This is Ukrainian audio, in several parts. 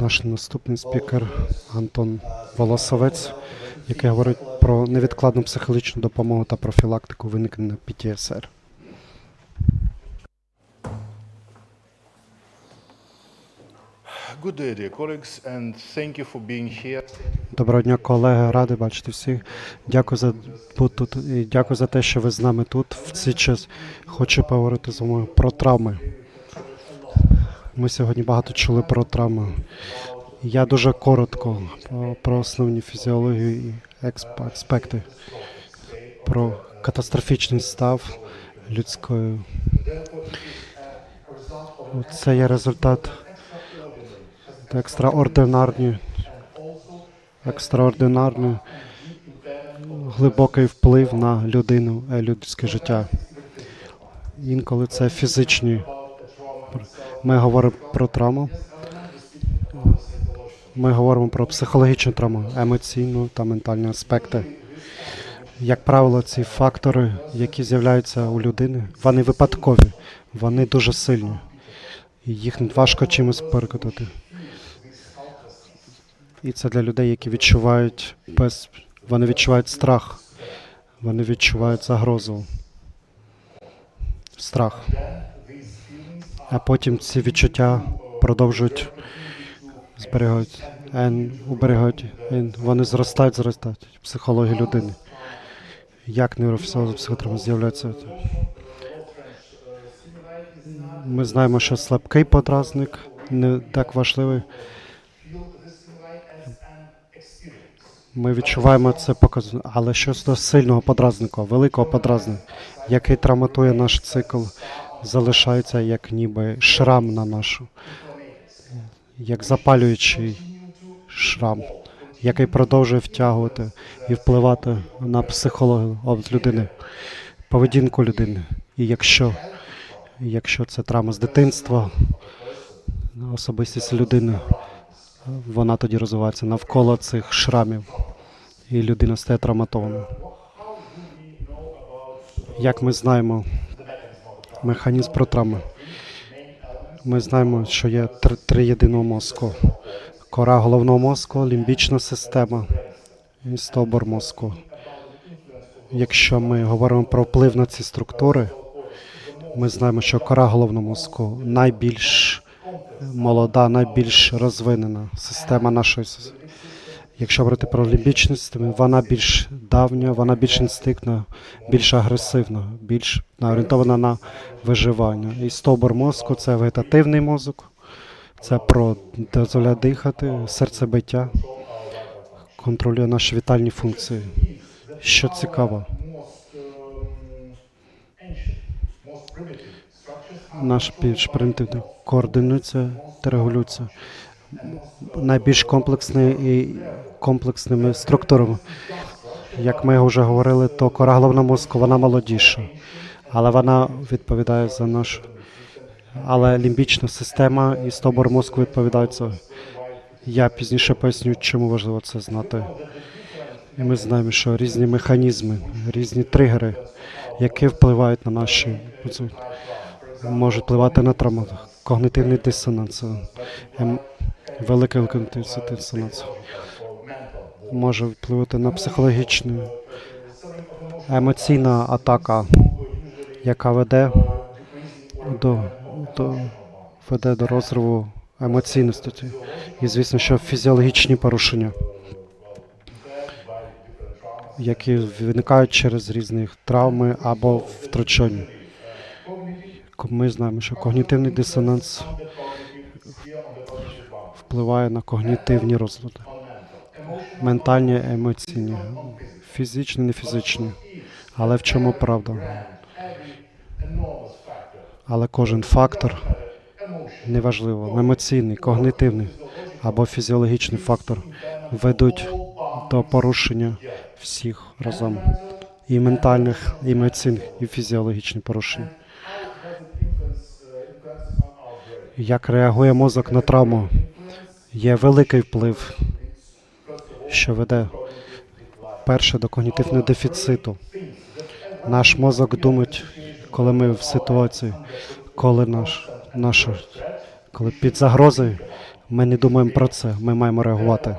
Наш наступний спікер Антон Волосовець, який говорить про невідкладну психологічну допомогу та профілактику виникнення ПТСР. Good day, dear colleagues, and thank you for being here. Доброго дня, колеги. Радий бачити всіх. Дякую за бути тут і дякую за те, що ви з нами тут в цей час. Хочу поговорити з вами про травми. Ми сьогодні багато чули про травми. Я дуже коротко про, основні фізіологію і аспекти, про катастрофічний став людської. Це є результат екстраординарні екстраординарний глибокий вплив на людину, е, людське життя. Інколи це фізичні. Ми говоримо про травму. Ми говоримо про психологічну травму, емоційну та ментальні аспекти. Як правило, ці фактори, які з'являються у людини, вони випадкові, вони дуже сильні. Їх важко чимось перекотати. І це для людей, які відчувають без... вони відчувають страх, вони відчувають загрозу. Страх. А потім ці відчуття продовжують зберігають, уберігають, вони зростають, зростають в психології людини. Як нейрофізіологія психотравма з'являється? Ми знаємо, що слабкий подразник не так важливий. Ми відчуваємо це показано. Але щодо сильного подразника, великого подразника, який травматує наш цикл, залишається як ніби шрам на нашу, як запалюючий шрам, який продовжує втягувати і впливати на психологію людини, поведінку людини. І якщо, якщо це травма з дитинства, особистість людини, вона тоді розвивається навколо цих шрамів, і людина стає травматованою. Як ми знаємо механізм про травми? Ми знаємо, що є три, три єдиного мозку: кора головного мозку, лімбічна система і стовбур мозку. Якщо ми говоримо про вплив на ці структури, ми знаємо, що кора головного мозку найбільш молода, найбільш розвинена система нашої. Якщо говорити про лімбічну вона більш давня, вона більш інстинктна, більш агресивна, більш орієнтована на виживання. І стовбур мозку це вегетативний мозок, це про дозволяє дихати, серцебиття, контролює наші вітальні функції. Що цікаво, наш більш примітивний координується та регулюється найбільш комплексний і комплексними структурами. Як ми вже говорили, то кора головного мозку вона молодіша, але вона відповідає за нашу. Але лімбічна система і стовбур мозку відповідають за. Я пізніше поясню, чому важливо це знати. І ми знаємо, що різні механізми, різні тригери, які впливають на наші можуть впливати на травму, когнитивний дисонанс, ем, великий когнитивний дисонанс, може впливати на психологічну, емоційна атака, яка веде до, до, веде до розриву емоційності. І звісно, що фізіологічні порушення, які виникають через різні травми або втручання. Ми знаємо, що когнітивний дисонанс впливає на когнітивні розлади, ментальні, емоційні, фізичні, не фізичні. Але в чому правда? Але кожен фактор неважливо, емоційний, когнитивний або фізіологічний фактор ведуть до порушення всіх разом. І ментальних, і емоційних, і фізіологічних порушень. Як реагує мозок на травму? Є великий вплив, що веде перше до когнітивного дефіциту. Наш мозок думає, коли ми в ситуації, коли наш, наша Коли під загрозою, ми не думаємо про це. Ми маємо реагувати.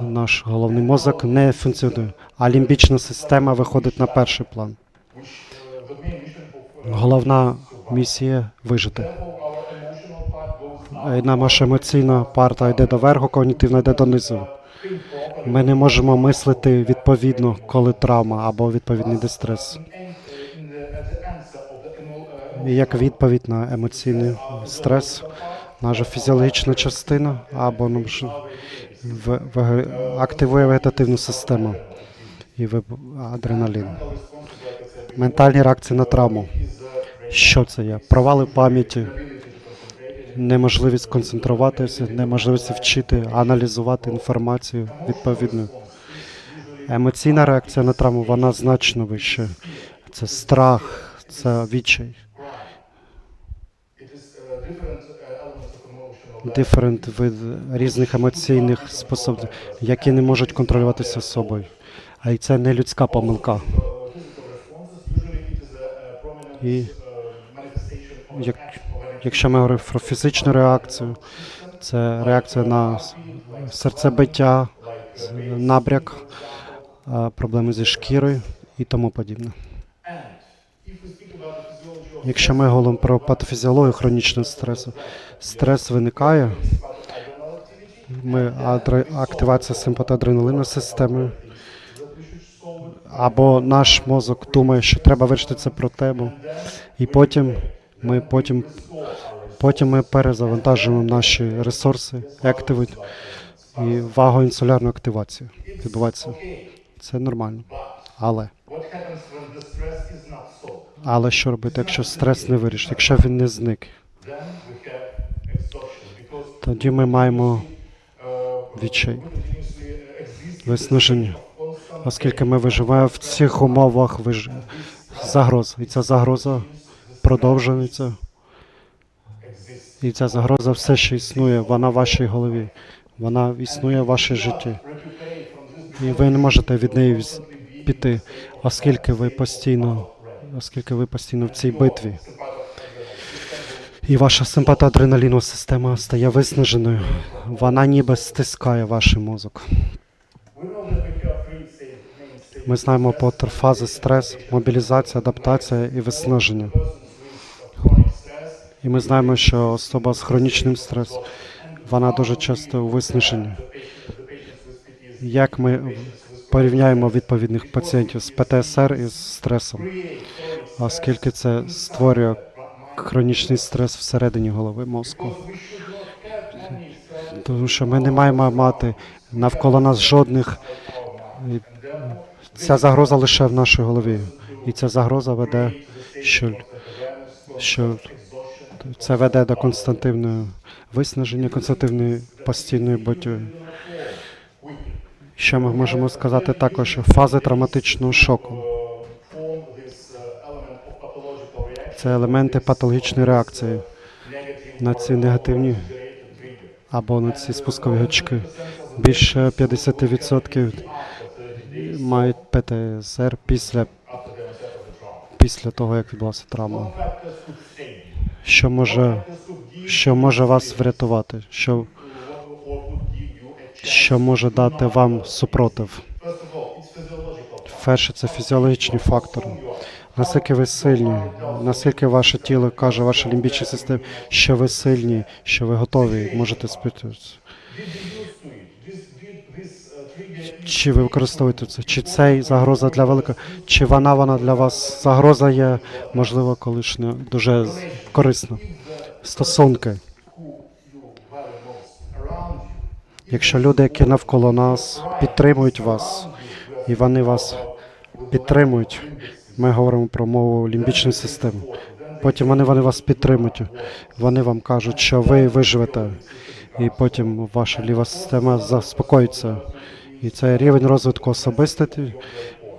Наш головний мозок не функціонує, а лімбічна система виходить на перший план. Головна місія вижити. Наша емоційна парта йде до верху, когнітивна йде донизу. Ми не можемо мислити відповідно, коли травма або відповідний дистрес. І як відповідь на емоційний стрес, наша фізіологічна частина або в- в- активує вегетативну систему і виб- адреналін. Ментальні реакції на травму. Що це є? Провали пам'яті, неможливість концентруватися, неможливість вчити, аналізувати інформацію відповідно. Емоційна реакція на травму вона значно вища. Це страх, це відчай. Диферент від різних емоційних способів, які не можуть контролюватися собою. А й це не людська помилка. І як, якщо ми говоримо про фізичну реакцію, це реакція на серцебиття, набряк, проблеми зі шкірою і тому подібне. Якщо ми говоримо про патофізіологію хронічного стресу, стрес виникає, ми активація симпатоадреналинної системи, або наш мозок думає, що треба вирішити це про тебе, і потім ми потім, потім ми перезавантажуємо наші ресурси, активують і вагоінсулярну активацію відбувається. Це нормально. Але але що робити, якщо стрес не вирішить, якщо він не зник? Тоді ми маємо відчай, виснаження, оскільки ми виживаємо в цих умовах виж... загроз. І ця загроза продовжується. І ця загроза все ще існує, вона в вашій голові, вона існує в вашій житті. І ви не можете від неї піти, оскільки ви постійно, оскільки ви постійно в цій битві. І ваша симпатоадреналінова система стає виснаженою. Вона ніби стискає ваш мозок. Ми знаємо тр- фази стрес, мобілізація, адаптація і виснаження. І ми знаємо, що особа з хронічним стресом, вона дуже часто у виснаженні. Як ми порівняємо відповідних пацієнтів з ПТСР і з стресом, оскільки це створює хронічний стрес всередині голови мозку. Тому що ми не маємо мати навколо нас жодних. Ця загроза лише в нашій голові. І ця загроза веде, що, що це веде до константивного виснаження, константивної постійної боті. Що ми можемо сказати також? Фази травматичного шоку. Це елементи патологічної реакції на ці негативні або на ці спускові гачки. Більше 50% мають ПТСР після, після того, як відбулася травма. Що може, що може вас врятувати? Що, що може дати вам супротив? Перше, це фізіологічні фактори. Наскільки ви сильні, наскільки ваше тіло каже, ваша лімбічна система, що ви сильні, що ви готові, можете спитатися. Чи ви використовуєте це? Чи це загроза для велика? Чи вона вона для вас загроза є, можливо, колишня дуже корисна? Стосунки. Якщо люди, які навколо нас підтримують вас, і вони вас підтримують, ми говоримо про мову лімбічної системи. Потім вони, вони вас підтримують, вони вам кажуть, що ви виживете, і потім ваша ліва система заспокоїться. І це рівень розвитку особистості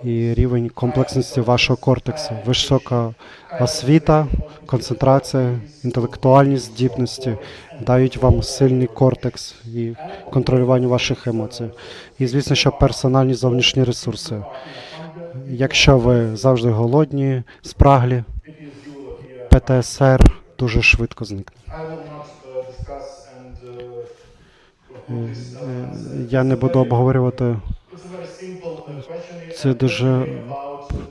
і рівень комплексності вашого кортексу, висока освіта, концентрація, інтелектуальні здібності дають вам сильний кортекс і контролювання ваших емоцій. І звісно, що персональні зовнішні ресурси. Якщо ви завжди голодні, спраглі, ПТСР дуже швидко зникне. Я не буду обговорювати. Це дуже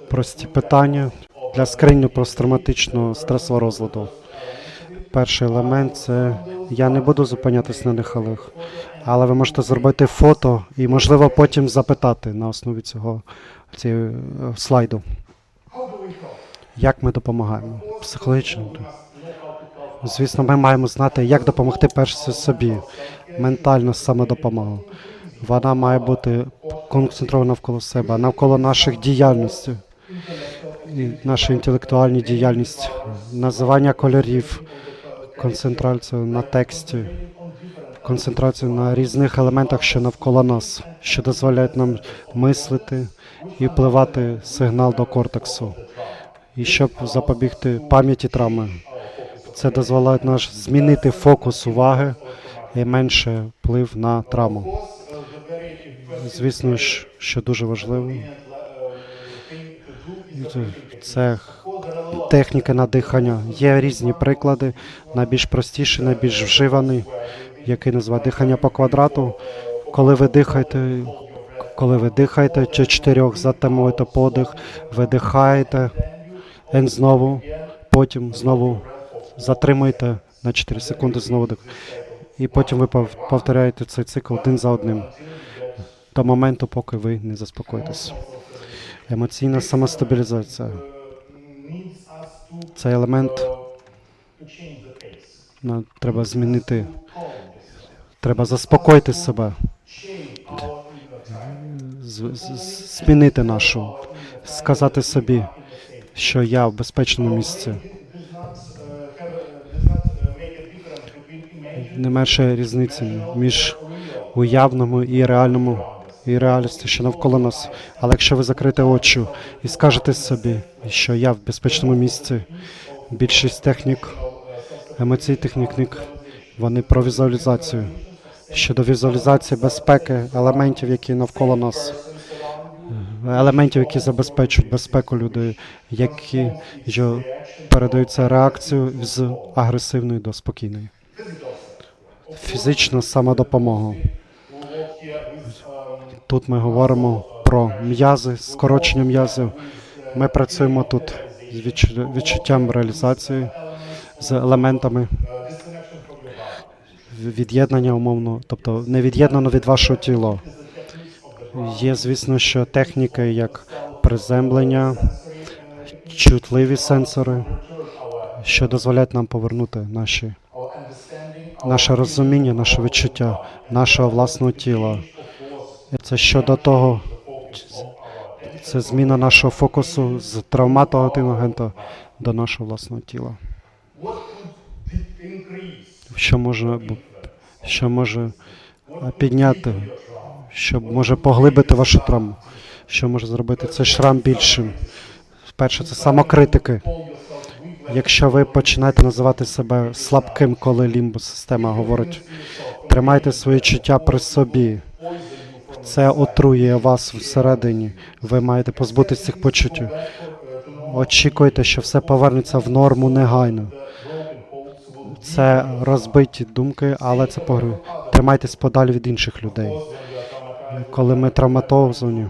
прості питання для скриню посттравматичного стресового розладу. Перший елемент це я не буду зупинятись на них, але ви можете зробити фото і, можливо, потім запитати на основі цього е, слайду. Як ми допомагаємо? Психологічно. Звісно, ми маємо знати, як допомогти перш собі. Ментальна самодопомога. Вона має бути концентрована навколо себе, навколо наших діяльностей. І наша інтелектуальна діяльність, називання кольорів, концентрацію на тексті, концентрацію на різних елементах, що навколо нас, що дозволяють нам мислити і впливати сигнал до кортексу. І щоб запобігти пам'яті травми, це дозволяє наш змінити фокус уваги і менше вплив на травму. Звісно що дуже важливо, це техніка на дихання. Є різні приклади, найбільш простіший, найбільш вживаний, який називає дихання по квадрату. Коли ви дихаєте, коли ви дихаєте чи чотирьох, затамуєте подих, видихаєте, знову, потім знову затримуєте на 4 секунди знову. І потім ви пов- повторяєте цей цикл один за одним до моменту, поки ви не заспокоїтесь. Емоційна самостабілізація. Цей елемент ну, треба змінити. Треба заспокоїти себе. Змінити нашу, сказати собі, що я в безпечному місці. Не менше різниці між уявному і реальному і реальності, що навколо нас. Але якщо ви закрите очі і скажете собі, що я в безпечному місці, більшість технік, емоцій технік, вони про візуалізацію. Щодо візуалізації безпеки, елементів, які навколо нас, елементів, які забезпечують безпеку людей, які передаються реакцію з агресивної до спокійної. Фізична самодопомога. Тут ми говоримо про м'язи, скорочення м'язів. Ми працюємо тут з відчу- відчуттям реалізації, з елементами від'єднання умовно, тобто не від'єднано від вашого тіла. Є, звісно, що техніки, як приземлення, чутливі сенсори, що дозволяють нам повернути наші, наше розуміння, наше відчуття, нашого власного тіла. Це щодо того, це зміна нашого фокусу з травматогенного агента до нашого власного тіла. Що може, що може підняти, що може поглибити вашу травму, що може зробити цей шрам більшим. Перше, це самокритики. Якщо ви починаєте називати себе слабким, коли лімбус система говорить, тримайте свої чуття при собі. Це отруює вас всередині. Ви маєте позбутися цих почуттів. Очікуйте, що все повернеться в норму негайно. Це розбиті думки, але це погру. Тримайтесь подалі від інших людей. Коли ми травматизовані,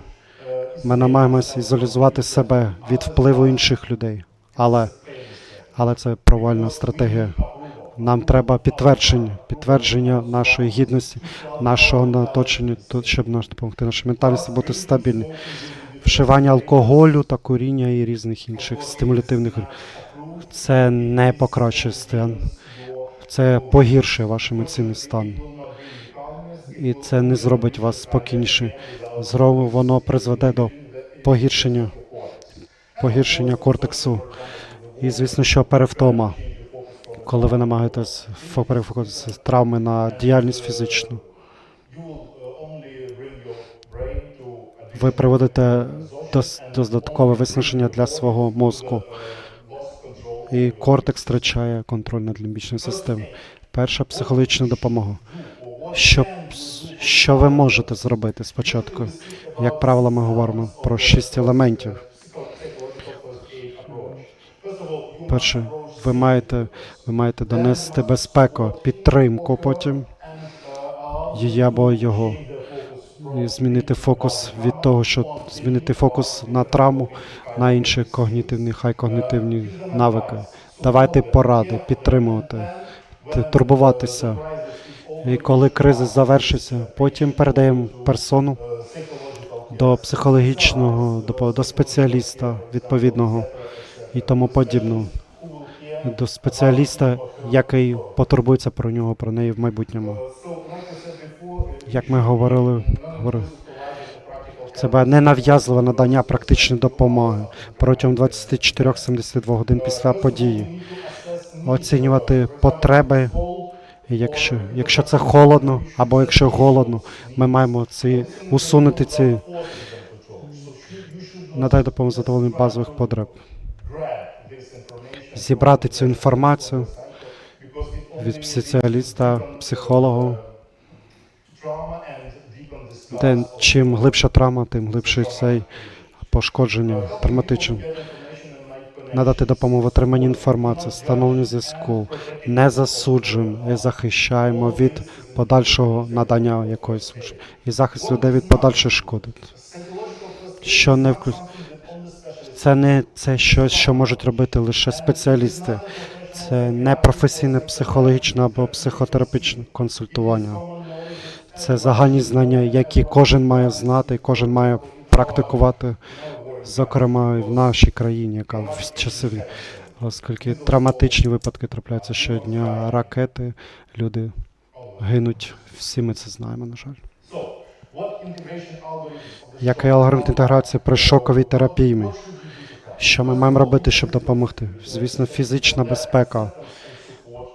ми намагаємося ізолізувати себе від впливу інших людей. Але, але це провальна стратегія. Нам треба підтвердження, підтвердження нашої гідності, нашого оточення, то- щоб наш допомогти нашій ментальності бути стабільною. Вживання алкоголю та куріння і різних інших стимулятивних це не покращує стан, це погіршує ваш емоційний стан. І це не зробить вас спокійніше. Зробить воно призведе до погіршення, погіршення кортексу. І звісно, що перевтома коли ви намагаєтесь фо- перефокусуватися травми на діяльність фізичну. Ви приводите додаткове виснаження для свого мозку, і кортекс втрачає контроль над лімбічною системою. Перша психологічна допомога. Що, що ви можете зробити спочатку? Як правило, ми говоримо про шість елементів. Перше, ви маєте, ви маєте донести безпеку, підтримку потім її або його. І змінити фокус від того, що змінити фокус на травму, на інші когнітивні, хай когнітивні навики. Давайте поради, підтримувати, турбуватися. І коли криза завершиться, потім передаємо персону до психологічного, до, до спеціаліста відповідного і тому подібного. До спеціаліста, який потурбується про нього, про неї в майбутньому. Як ми говорили, це буде ненав'язливе надання практичної допомоги протягом 24-72 годин після події. Оцінювати потреби. Якщо, якщо це холодно, або якщо голодно, ми маємо ці, усунути ці надай допомогу задоволенню базових потреб. Зібрати цю інформацію від спеціаліста, психолога, де чим глибша травма, тим глибше цей пошкодження травматичне. Надати допомогу в отриманні інформації, встановленню зв'язку, не засуджуємо і захищаємо від подальшого надання якоїсь служби. І захист людей від подальшої шкоди. Що не вклю... Це не це щось, що можуть робити лише спеціалісти. Це не професійне психологічне або психотерапевтичне консультування. Це загальні знання, які кожен має знати, кожен має практикувати, зокрема і в нашій країні, яка в часи, оскільки травматичні випадки трапляються щодня, ракети, люди гинуть. Всі ми це знаємо, на жаль. Який алгоритм інтеграції при шоковій терапії? Що ми маємо робити, щоб допомогти? Звісно, фізична безпека,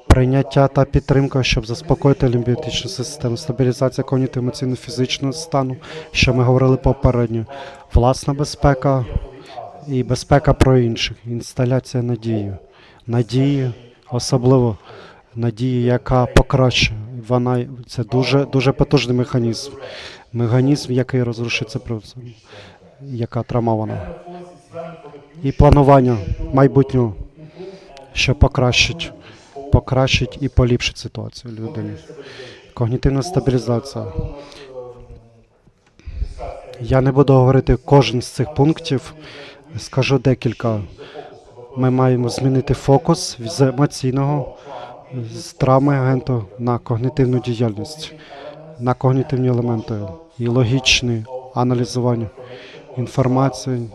прийняття та підтримка, щоб заспокоїти лімбіотичну систему, стабілізація когнітивно-емоційно-фізичного стану, що ми говорили попередньо, власна безпека і безпека про інших, інсталяція надії. Надії, особливо надії, яка покращує. Вона це дуже дуже потужний механізм. Механізм, який розрушиться процесом, яка травмована. І планування майбутнього, що покращить, покращить і поліпшить ситуацію людини. Когнітивна стабілізація. Я не буду говорити кожен з цих пунктів. Скажу декілька. Ми маємо змінити фокус з емоційного з травми агенту на когнітивну діяльність, на когнітивні елементи і логічне аналізування інформації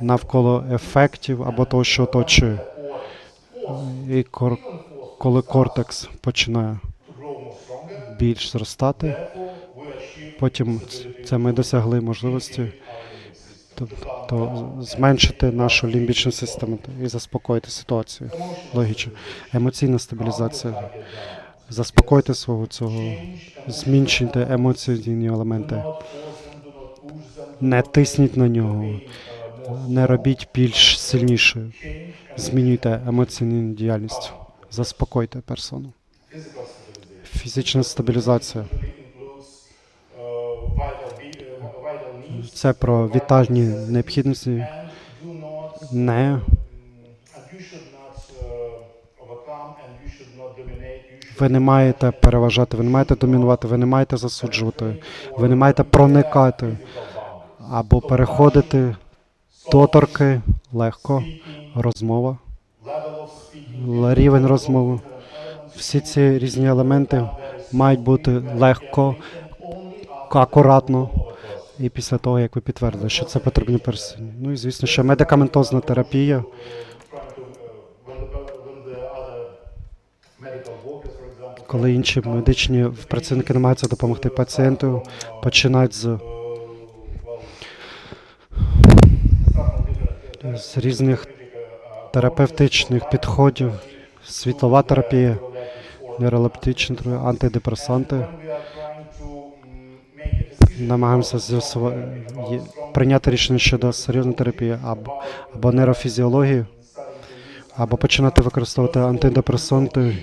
навколо ефектів або того, що оточує. І кор- коли кортекс починає більш зростати, потім це ми досягли можливості то, зменшити нашу лімбічну систему і заспокоїти ситуацію. Логічно. Емоційна стабілізація. Заспокойте свого цього, змінчуйте емоційні елементи. Не тисніть на нього, не робіть більш сильнішою. Змінюйте емоційну діяльність. Заспокойте персону. Фізична стабілізація. Це про вітальні необхідності. Не ви не маєте переважати, ви не маєте домінувати, ви не маєте засуджувати, ви не маєте проникати або переходити доторки легко, розмова, рівень розмови. Всі ці різні елементи мають бути легко, акуратно. І після того, як ви підтвердили, що це потрібно персоні. Ну і звісно, що медикаментозна терапія. Коли інші медичні працівники намагаються допомогти пацієнту, починають з, з різних терапевтичних підходів, світлова терапія, нейролептична терапія, антидепресанти. Намагаємося прийняти рішення щодо серйозної терапії або, або нейрофізіології, або починати використовувати антидепресанти.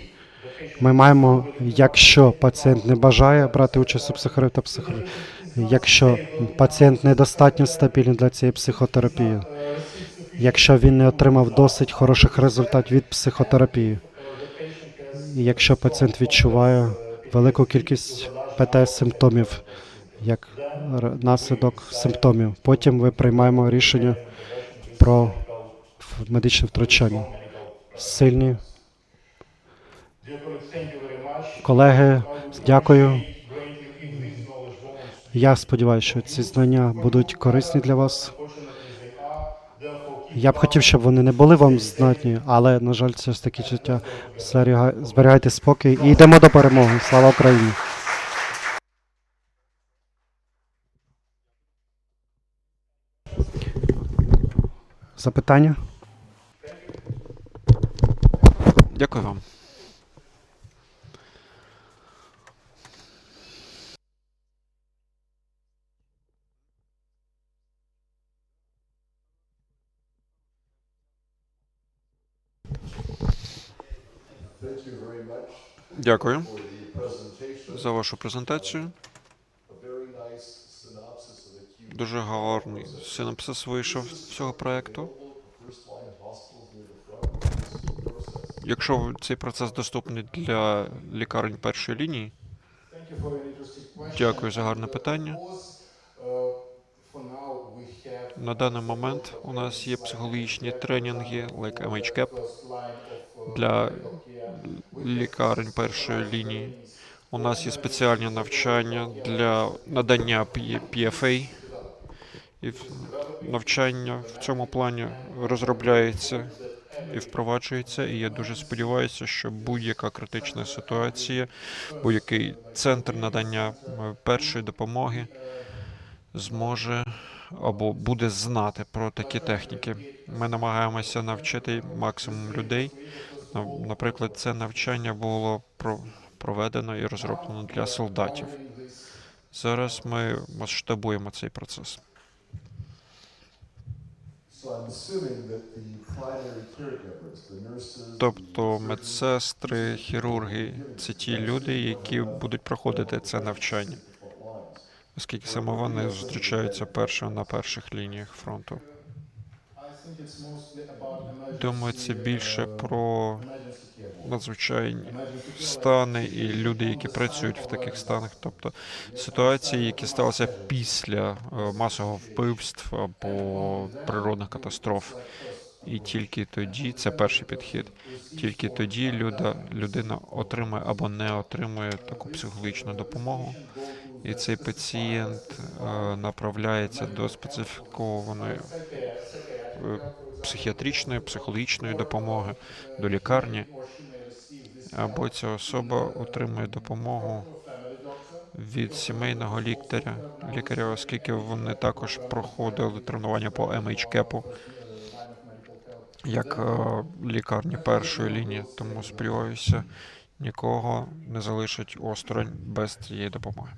Ми маємо, якщо пацієнт не бажає брати участь у психотерапії якщо пацієнт недостатньо стабільний для цієї психотерапії, якщо він не отримав досить хороших результатів від психотерапії, і якщо пацієнт відчуває велику кількість ПТ симптомів як наслідок симптомів. Потім ви приймаємо рішення про медичне втручання. Сильні колеги, дякую. Я сподіваюся, що ці знання будуть корисні для вас. Я б хотів, щоб вони не були вам знатні, але на жаль, це ж таке життя. Зберігайте спокій і йдемо до перемоги. Слава Україні! Запитання? Дякую вам. Дякую за вашу презентацію. Дуже гарний синопсис вийшов цього проекту. Якщо цей процес доступний для лікарень першої лінії. Дякую за гарне питання. Uh, на даний момент у нас є психологічні тренінги, like MHCAP, uh, для. Лікарень першої лінії. У нас є спеціальні навчання для надання PFA. І навчання в цьому плані розробляється і впроваджується. І я дуже сподіваюся, що будь-яка критична ситуація, будь-який центр надання е, першої допомоги зможе або буде знати про такі техніки. Ми намагаємося навчити максимум людей. На- Наприклад, це навчання було про- проведено і розроблено для солдатів. Зараз ми масштабуємо цей процес. Тобто медсестри, хірурги це ті люди, які будуть проходити це навчання, оскільки саме вони зустрічаються першими на перших лініях фронту. Думаю, це більше про надзвичайні стани і люди, які працюють в таких станах, тобто ситуації, які сталися після е, масового вбивств або природних каtastroф. І тільки тоді це перший підхід. Тільки тоді люда, людина отримує або не отримує таку психологічну допомогу, і цей пацієнт е, направляється до специфікованої психіатричної, психологічної допомоги, до лікарні, або ця особа отримує допомогу від сімейного лікаря, лікаря, оскільки вони також проходили тренування по MHCAP, як е, лікарні першої лінії. Тому сподіваюся, нікого не залишать осторонь без цієї допомоги.